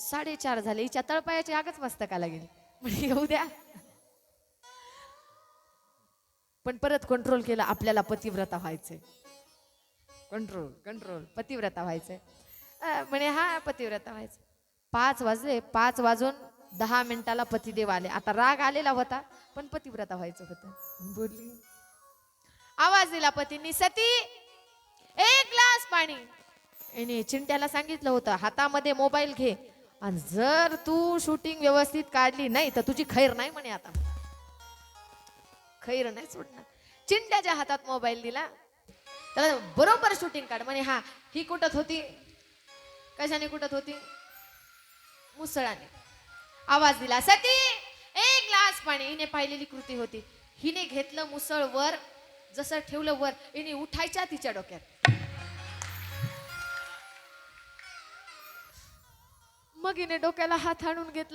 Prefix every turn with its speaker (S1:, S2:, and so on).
S1: साडेचार झाले. हिच्या तळपायाची आगच मस्तकाला गेली म्हणजे येऊ द्या. पण परत कंट्रोल केला आपल्याला पतिव्रता व्हायचंय. कंट्रोल कंट्रोल पतिव्रता व्हायचंय. म्हणे हा पतिव्रता व्हायचं पाच वाजले पाच वाजून दहा मिनिटाला पतिदेव आले. आता राग आलेला होता पण पतिव्रता व्हायचं होतं. बोलली. आवाज दिला पतींनी सती एक ग्लास पाणी. चिंट्याला सांगितलं होतं हातामध्ये मोबाईल घे. आणि जर तू शूटिंग व्यवस्थित काढली नाही तर तुझी खैर नाही म्हणे आता. खैर नाही सोडणार. चिंट्याच्या हातात मोबाईल दिला. त्याला बरोबर शूटिंग काढ. म्हणे हा ही कुठत होती? कशाने कुठत होती? मुसळाने. आवाज दिला सती एक ग्लास पाणी. हिने पाहिलेली कृती होती. हिने घेतलं मुसळ वर जसं ठेवलं वर. हिने उठायच्या तिच्या डोक्यात. मग हिने डोक्याला हात आणून घेतला.